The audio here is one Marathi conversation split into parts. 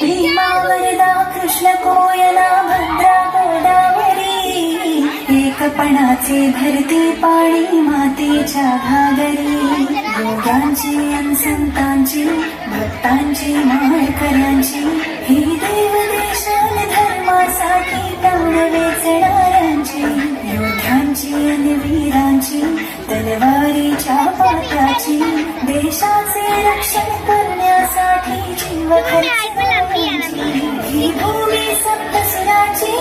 भीमावरदा कृष्ण कोयना भद्रा गोदावरी एकपणाचे भरती पाणी मातेच्या घागरी. योगांची संतांची भक्तांची माळकऱ्यांची ही देव देशान धर्मासाठी प्राण वेचणाऱ्यांची योद्ध्यांची आणि वीरांची तलवारीच्या पात्राची देशाचे रक्षण महाराष्ट्रभूमि जीव खर्चणाऱ्यांची. ही भूमी सप्तसुराची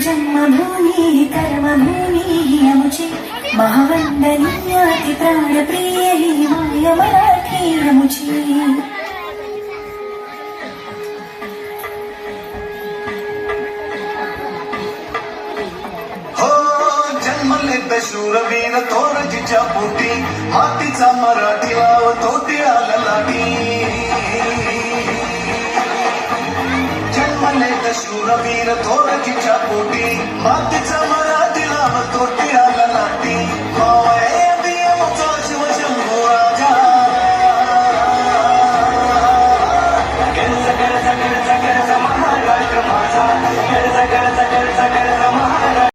जन्मभूमी कर्मभूमी माय मराठी अमुचे जन्मले शूरवीर थोरजीच्या पोटी. मातीचा मराठी लाव तो टिळाला लाटी जन्मले शूरवीर थोरजीच्या पोटी. मातीचा मराठी